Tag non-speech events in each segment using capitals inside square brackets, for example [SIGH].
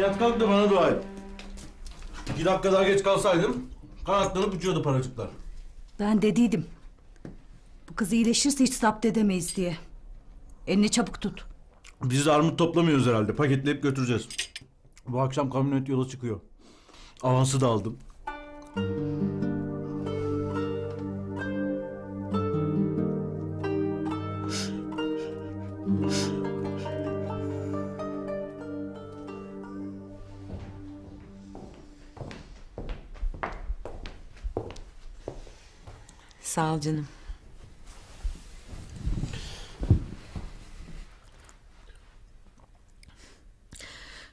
Yat kalk da bana dua et. İki dakika daha geç kalsaydım kanatlanıp uçuyordu paracıklar. Ben dediydim. Bu kız iyileşirse hiç zapt edemeyiz diye. Elini çabuk tut. Biz de armut toplamıyoruz herhalde. Paketleyip götüreceğiz. Bu akşam kamyonet yola çıkıyor. Avansı da aldım. Sağ ol canım.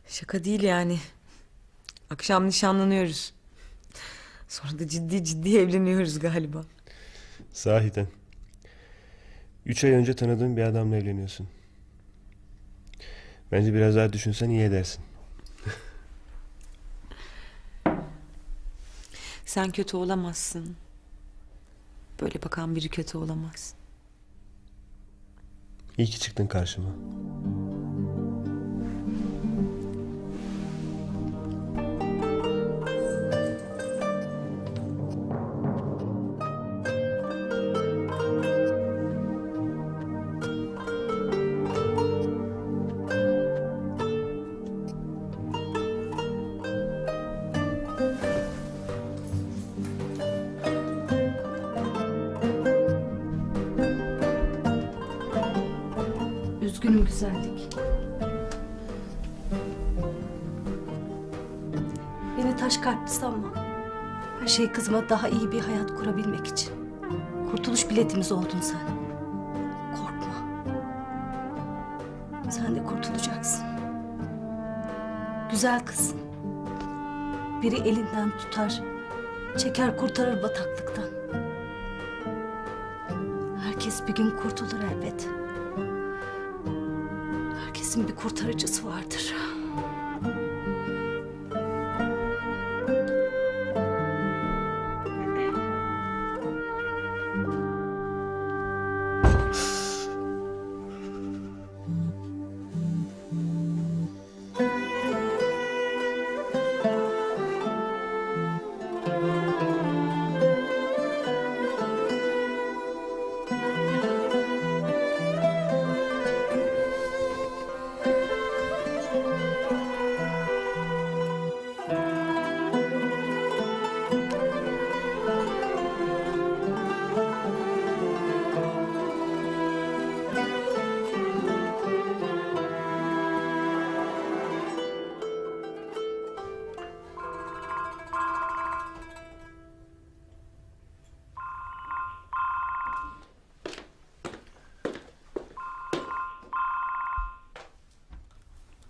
Şaka değil yani. Akşam nişanlanıyoruz. Sonra da ciddi ciddi evleniyoruz galiba. Sahiden. Üç ay önce tanıdığın bir adamla evleniyorsun. Bence biraz daha düşünsen iyi edersin. Sen kötü olamazsın. Böyle bakan biri kötü olamaz. İyi ki çıktın karşıma. Şey kızıma daha iyi bir hayat kurabilmek için. Kurtuluş biletimiz oldun sen. Korkma. Sen de kurtulacaksın. Güzel kızsın. Biri elinden tutar, çeker kurtarır bataklıktan. Herkes bir gün kurtulur elbet. Herkesin bir kurtarıcısı vardır.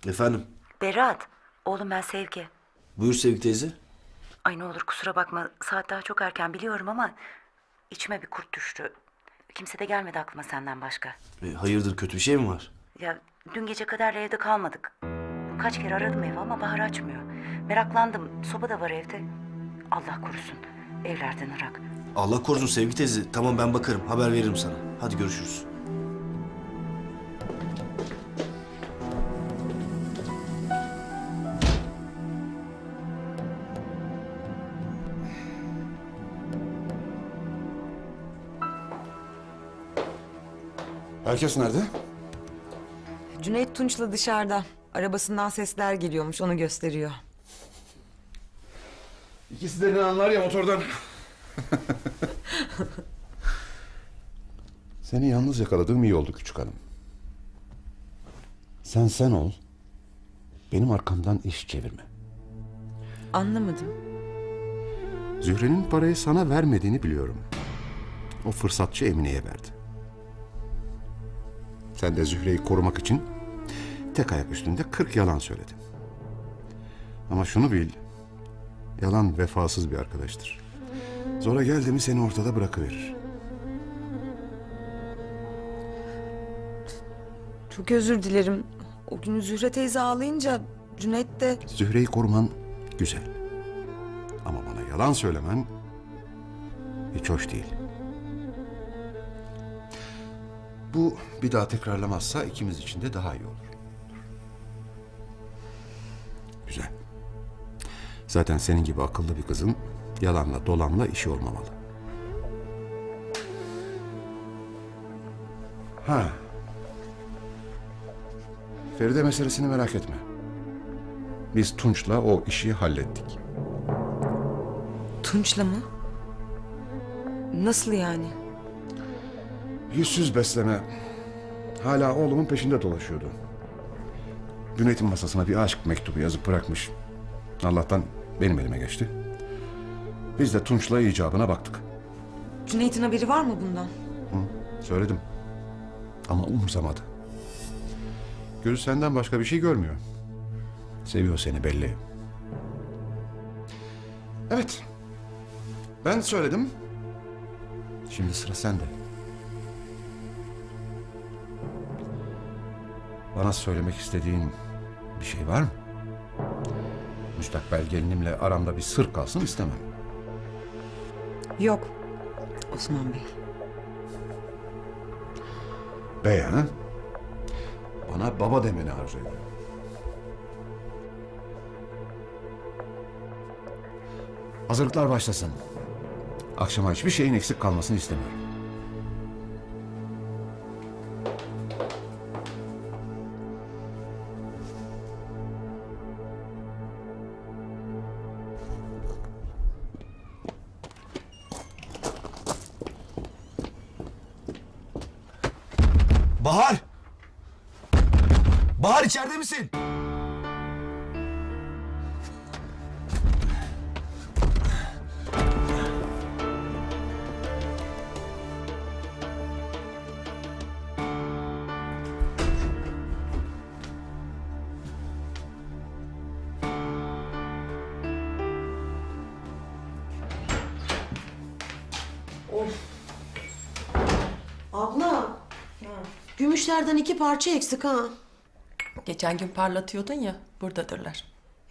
Efendim, Berat, oğlum ben Sevgi. buyur Sevgi teyze. Ay ne olur kusura bakma saat daha çok erken biliyorum ama içime bir kurt düştü. Kimse de gelmedi aklıma senden başka. E, hayırdır kötü bir şey mi var? Ya dün gece kadar evde kalmadık. Kaç kere aradım evi ama Bahar açmıyor. Meraklandım. Soba da var evde. Allah korusun. Evlerden ırak. Allah korusun Sevgi teyze. Tamam ben bakarım, haber veririm sana. Hadi görüşürüz. Herkes nerede? Cüneyt Tunç'la dışarıda. Arabasından sesler geliyormuş onu gösteriyor. İkisi de ne anlar ya motordan. [LAUGHS] Seni yalnız yakaladığım iyi oldu küçük hanım. Sen sen ol. Benim arkamdan iş çevirme. Anlamadım. Zühre'nin parayı sana vermediğini biliyorum. O fırsatçı Emine'ye verdi. Sen de Zühre'yi korumak için tek ayak üstünde kırk yalan söyledin. Ama şunu bil, yalan vefasız bir arkadaştır. Zora geldi mi seni ortada bırakıverir. Çok özür dilerim. O gün Zühre teyze ağlayınca Cüneyt de Zühre'yi koruman güzel. Ama bana yalan söylemen hiç hoş değil. Bu bir daha tekrarlamazsa ikimiz için de daha iyi olur. Zaten senin gibi akıllı bir kızın yalanla dolanla işi olmamalı. Ha. Feride meselesini merak etme. Biz Tunç'la o işi hallettik. Tunç'la mı? Nasıl yani? Yüzsüz besleme hala oğlumun peşinde dolaşıyordu. Cüneyt'in masasına bir aşk mektubu yazıp bırakmış. Allah'tan benim elime geçti. Biz de Tunç'la icabına baktık. Cüneyt'in haberi var mı bundan? Söyledim. Ama umursamadı. Gözü senden başka bir şey görmüyor. Seviyor seni belli. Evet. Ben söyledim. Şimdi sıra sende. Bana söylemek istediğin bir şey var mı? Müstakbel gelinimle aramda bir sır kalsın istemem. Yok. Osman Bey. Bey ha? Bana baba demeni arzu ediyorum. Hazırlıklar başlasın. Akşama hiçbir şeyin eksik kalmasını istemiyorum. Gümüşlerden iki parça eksik ha. Geçen gün parlatıyordun ya, buradadırlar.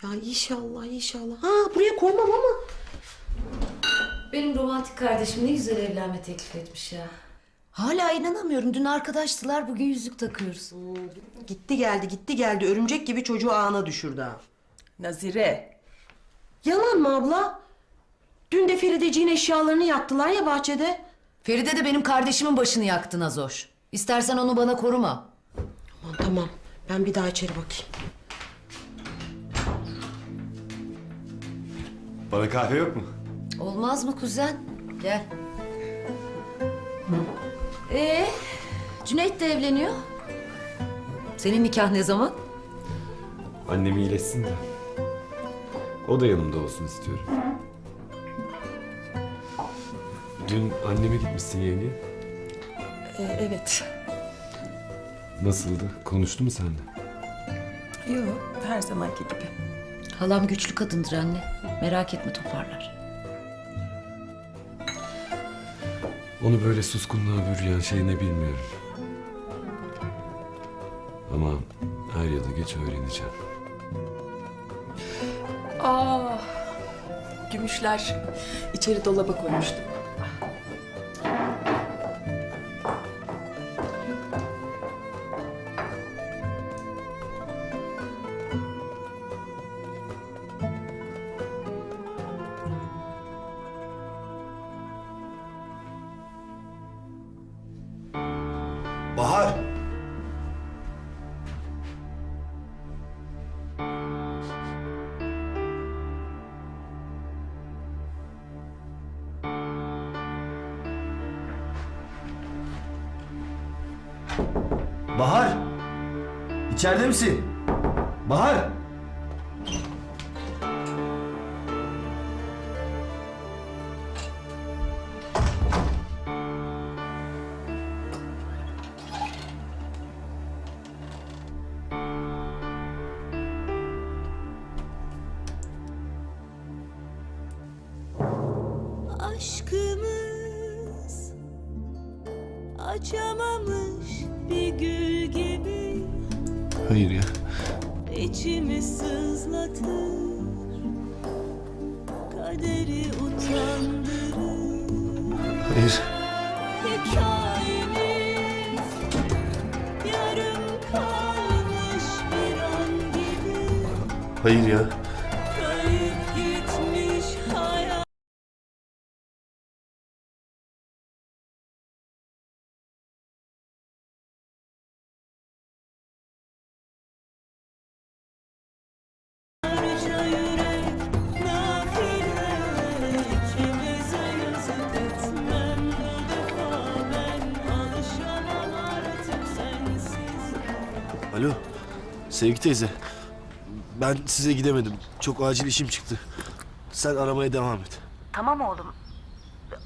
Ya inşallah inşallah. Ha buraya koymam ama. Benim romantik kardeşim ne güzel evlenme teklif etmiş ya. Hala inanamıyorum. Dün arkadaştılar, bugün yüzük takıyoruz. Gitti geldi gitti geldi örümcek gibi çocuğu ağına düşürdü ha. Nazire, Yalan mı abla? Dün de Ferideciğin eşyalarını yaktılar ya bahçede. Feride de benim kardeşimin başını yaktı Nazoş. İstersen onu bana koruma. Aman tamam ben bir daha içeri bakayım. Bana kahve yok mu? Olmaz mı kuzen? Gel. Ee, Cüneyt de evleniyor. Senin nikah ne zaman? Annem iyileşsin de. O da yanımda olsun istiyorum. Dün anneme gitmişsin yenge. E, evet. Nasıldı? Konuştu mu seninle? Yok, her zamanki gibi. Halam güçlü kadındır anne. Merak etme toparlar. Onu böyle suskunluğa bürüyen şey ne bilmiyorum. Ama her ya da geç öğreneceğim. Aa, gümüşler içeri dolaba koymuştum. Bahar! İçeride misin? Bahar! Hayır. Hayır ya. Sevgi teyze, ben size gidemedim. Çok acil işim çıktı. Sen aramaya devam et. Tamam oğlum.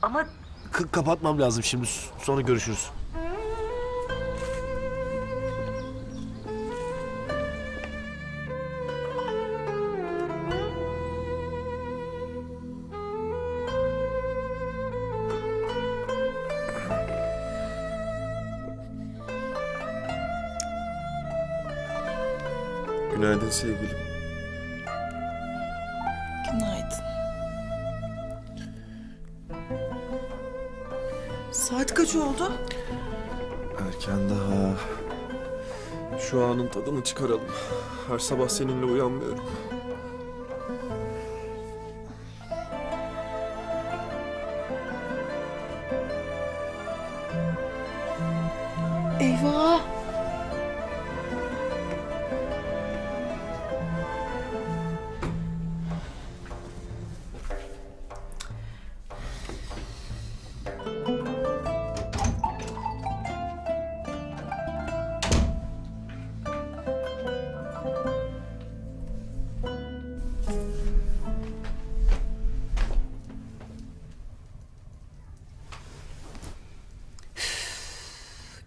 Ama K- kapatmam lazım şimdi. Sonra görüşürüz. Günaydın sevgilim. Günaydın. Saat kaç oldu? Erken daha. Şu anın tadını çıkaralım. Her sabah seninle uyanmıyorum.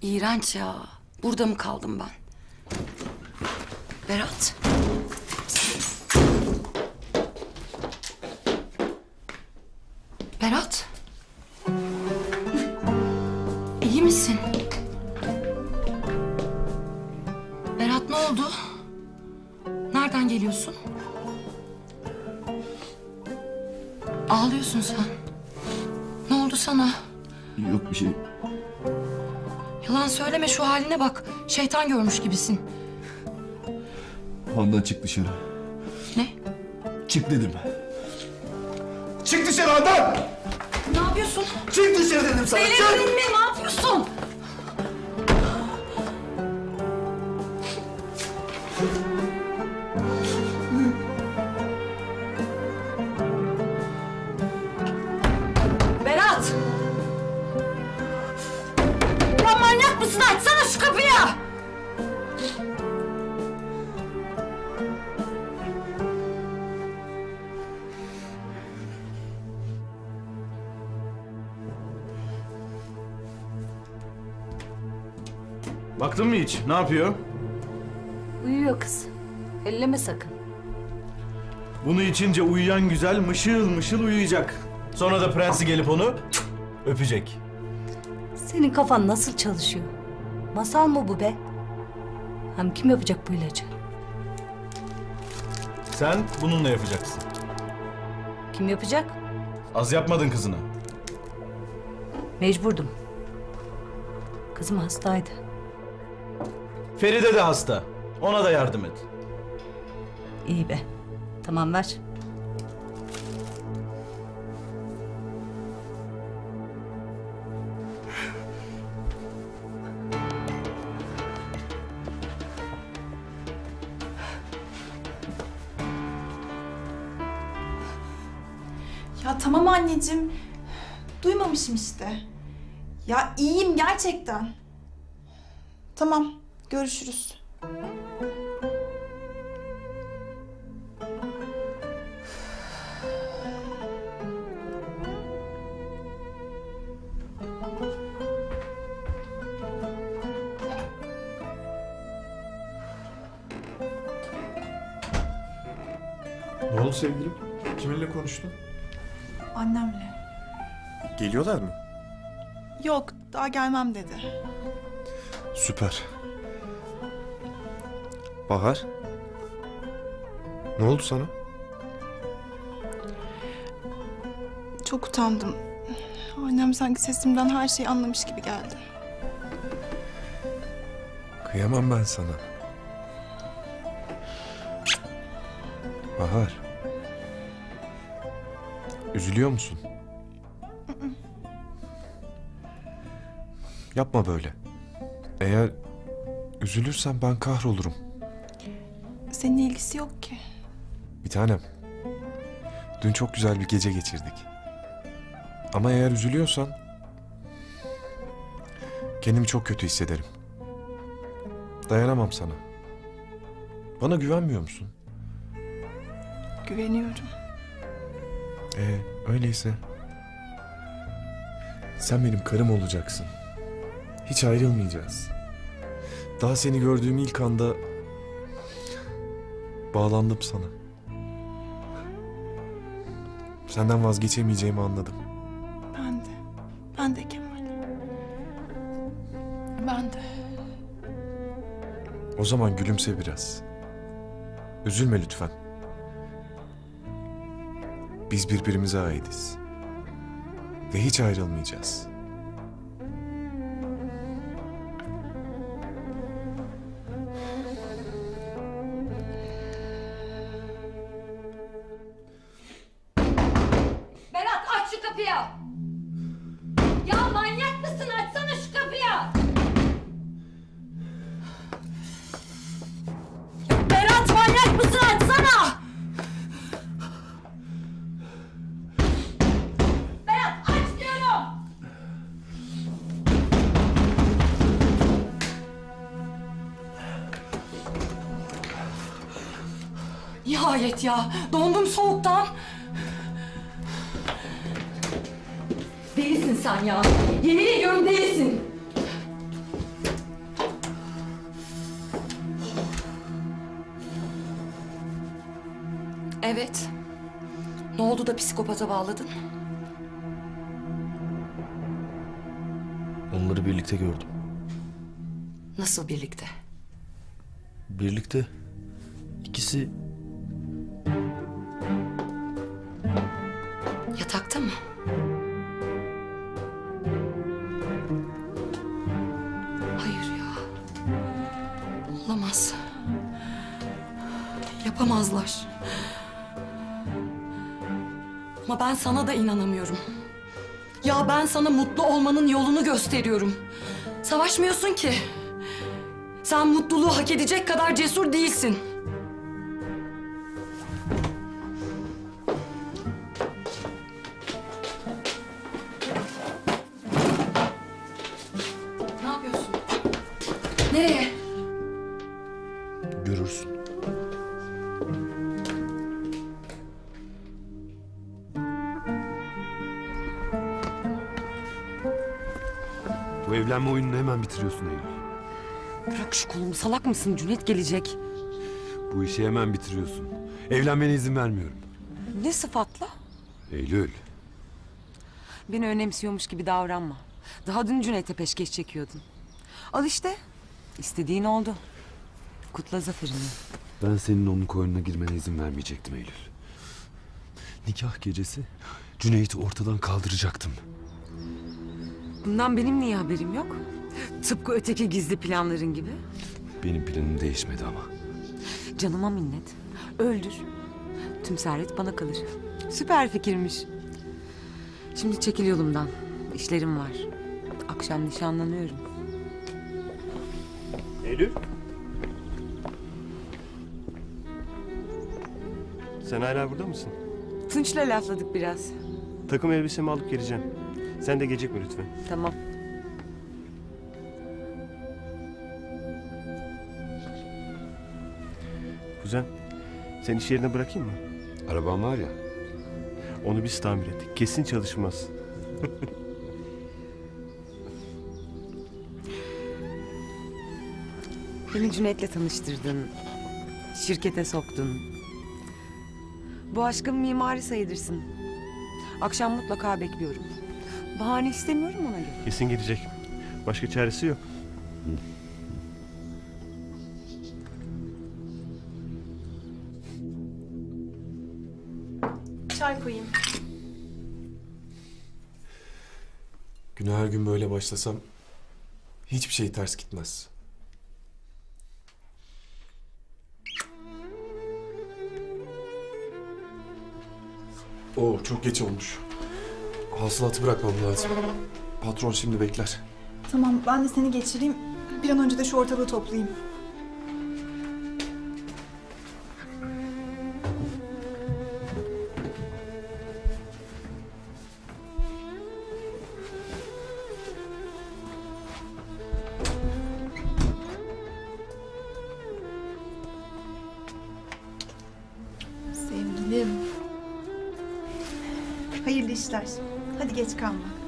İğrenç ya. Burada mı kaldım ben? Berat. Haline bak. Şeytan görmüş gibisin. Handan çık dışarı. Ne? Çık dedim. Çık dışarı Handan! Ne yapıyorsun? Çık dışarı dedim sana. Çık! Delirdin mi? Ne yapıyorsun? Baktın mı hiç? Ne yapıyor? Uyuyor kız. Elleme sakın. Bunu içince uyuyan güzel mışıl mışıl uyuyacak. Sonra da prensi gelip onu öpecek. Senin kafan nasıl çalışıyor? Masal mı bu be? Hem kim yapacak bu ilacı? Sen bununla yapacaksın. Kim yapacak? Az yapmadın kızına. Mecburdum. Kızım hastaydı. Feride de hasta. Ona da yardım et. İyi be. Tamam ver. Ya tamam anneciğim. Duymamışım işte. Ya iyiyim gerçekten. Tamam, görüşürüz. Ne oldu sevgilim? Kiminle konuştun? Annemle. Geliyorlar mı? Yok, daha gelmem dedi. Süper. Bahar? Ne oldu sana? Çok utandım. Annem sanki sesimden her şeyi anlamış gibi geldi. Kıyamam ben sana. Bahar. Üzülüyor musun? Yapma böyle. Eğer üzülürsen ben kahrolurum. Senin ilgisi yok ki. Bir tanem. Dün çok güzel bir gece geçirdik. Ama eğer üzülüyorsan kendimi çok kötü hissederim. Dayanamam sana. Bana güvenmiyor musun? Güveniyorum. Ee, öyleyse. Sen benim karım olacaksın. Hiç ayrılmayacağız. Daha seni gördüğüm ilk anda bağlandım sana. Senden vazgeçemeyeceğimi anladım. Ben de. Ben de Kemal. Ben de. O zaman gülümse biraz. Üzülme lütfen. Biz birbirimize aitiz. Ve hiç ayrılmayacağız. Evet. Ne oldu da psikopata bağladın? Onları birlikte gördüm. Nasıl birlikte? Birlikte. İkisi ben sana da inanamıyorum. Ya ben sana mutlu olmanın yolunu gösteriyorum. Savaşmıyorsun ki. Sen mutluluğu hak edecek kadar cesur değilsin. Ne yapıyorsun? Nereye? Evlenme oyununu hemen bitiriyorsun Eylül. Bırak şu kolumu salak mısın? Cüneyt gelecek. Bu işi hemen bitiriyorsun. Evlenmene izin vermiyorum. Ne sıfatla? Eylül. Beni önemsiyormuş gibi davranma. Daha dün Cüneyt'e peşkeş çekiyordun. Al işte. İstediğin oldu. Kutla zaferini. Ben senin onun koynuna girmene izin vermeyecektim Eylül. Nikah gecesi Cüneyt'i ortadan kaldıracaktım. Bundan benim niye haberim yok? Tıpkı öteki gizli planların gibi. Benim planım değişmedi ama. Canıma minnet. Öldür. Tüm servet bana kalır. Süper fikirmiş. Şimdi çekil yolumdan. İşlerim var. Akşam nişanlanıyorum. Eylül. Sen hala burada mısın? Tunç'la lafladık biraz. Takım elbisemi alıp geleceğim. Sen de gecikme lütfen. Tamam. Kuzen, sen iş yerine bırakayım mı? Arabam var ya. Onu biz tamir ettik. Kesin çalışmaz. Beni Cüneyt'le tanıştırdın. Şirkete soktun. Bu aşkın mimari sayılırsın. Akşam mutlaka bekliyorum. Bahane istemiyorum ona göre. Kesin gidecek. Başka çaresi yok. Çay koyayım. Güne her gün böyle başlasam hiçbir şey ters gitmez. Oo çok geç olmuş. Hasılatı bırakmam lazım. Patron şimdi bekler. Tamam ben de seni geçireyim. Bir an önce de şu ortalığı toplayayım. Sevgilim. Hayırlı işler. Hadi geç kalma.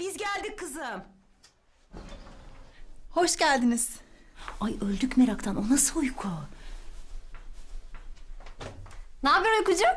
Biz geldik kızım. Hoş geldiniz. Ay öldük meraktan o nasıl uyku? Ne haber uykucuğum?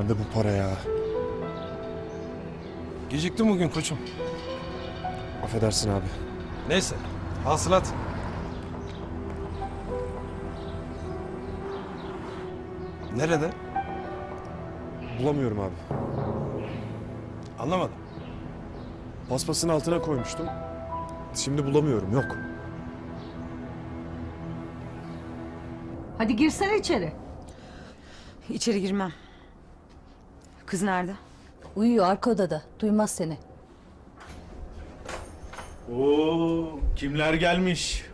Nerede bu para ya? Geciktim bugün koçum. Affedersin abi. Neyse. Hasılat. Nerede? Bulamıyorum abi. Anlamadım. Paspasın altına koymuştum. Şimdi bulamıyorum. Yok. Hadi girsene içeri. İçeri girmem. Kız nerede? Uyuyor arka odada. Duymaz seni. Oo, kimler gelmiş?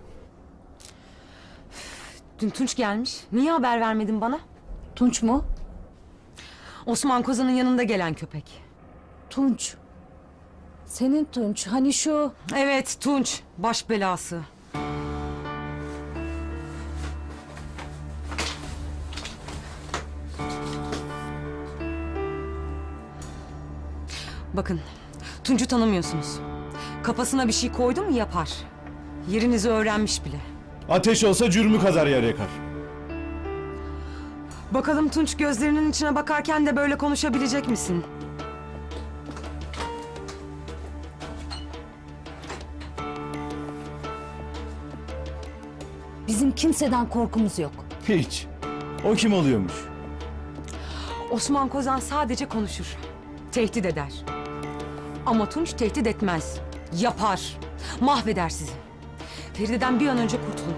Dün Tunç gelmiş. Niye haber vermedin bana? Tunç mu? Osman Kozan'ın yanında gelen köpek. Tunç. Senin Tunç. Hani şu... Evet Tunç. Baş belası. Bakın, Tunç'u tanımıyorsunuz. Kafasına bir şey koydu mu yapar. Yerinizi öğrenmiş bile. Ateş olsa cürmü kadar yer yakar. Bakalım Tunç gözlerinin içine bakarken de böyle konuşabilecek misin? Bizim kimseden korkumuz yok. Hiç. O kim oluyormuş? Osman Kozan sadece konuşur. Tehdit eder. Ama Tunç tehdit etmez. Yapar. Mahveder sizi. Feride'den bir an önce kurtulun.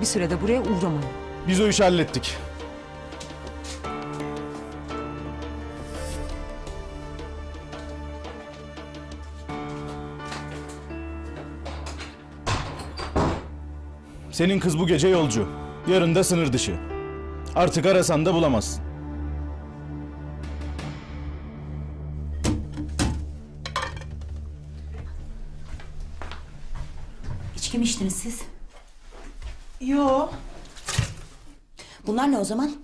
Bir sürede buraya uğramayın. Biz o işi hallettik. Senin kız bu gece yolcu. Yarın da sınır dışı. Artık arasan da bulamazsın. İçtiniz siz? Yo. Bunlar ne o zaman?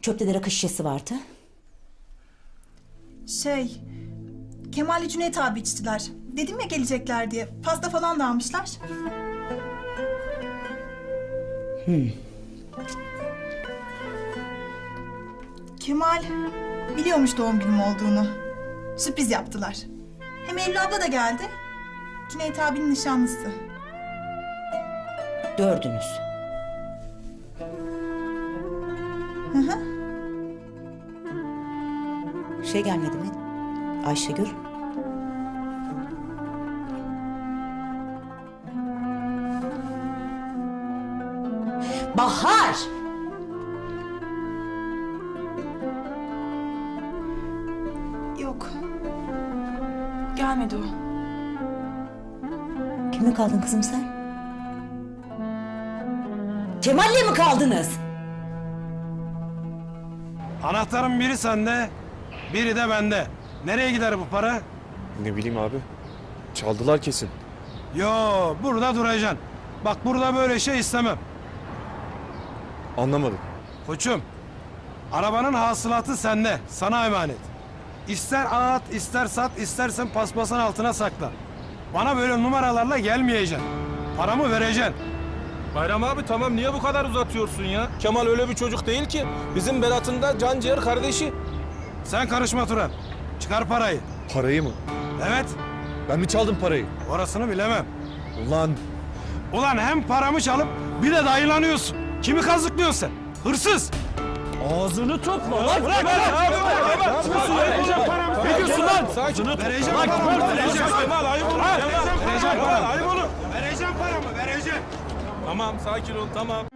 Çöpte de rakı şişesi vardı. Şey... Kemal Cüneyt abi içtiler. Dedim ya gelecekler diye. Pasta falan da almışlar. Kemal biliyormuş doğum günüm olduğunu. Sürpriz yaptılar. Hem Eylül abla da geldi. Cüneyt abinin nişanlısı. Dördünüz. Hı hı. Şey gelmedi mi? Ayşegül. Bahar! Kimle kaldın kızım sen? Kemal'le mi kaldınız? Anahtarın biri sende, biri de bende. Nereye gider bu para? Ne bileyim abi. Çaldılar kesin. Yo, burada duracaksın. Bak burada böyle şey istemem. Anlamadım. Koçum, arabanın hasılatı sende, sana emanet. İster at, ister sat, istersen paspasın altına sakla. Bana böyle numaralarla gelmeyeceksin. Paramı vereceksin. Bayram abi tamam niye bu kadar uzatıyorsun ya? Kemal öyle bir çocuk değil ki. Bizim Berat'ın da can ciğer kardeşi. Sen karışma Turan. Çıkar parayı. Parayı mı? Evet. Ben mi çaldım parayı? Orasını bilemem. Ulan Ulan hem paramı çalıp bir de dayılanıyorsun. Kimi kazıklıyorsun sen? Hırsız. Ağzını topla Bırak, bırak, bırak, bırak. Vereceğim paramı. Ne diyorsun lan? Sakin. Vereceğim Lan paramı. Vereceğim. Kemal, ayıp olur. Vereceğim paramı. ayıp olur. Vereceğim paramı. Vereceğim. Tamam sakin ol tamam.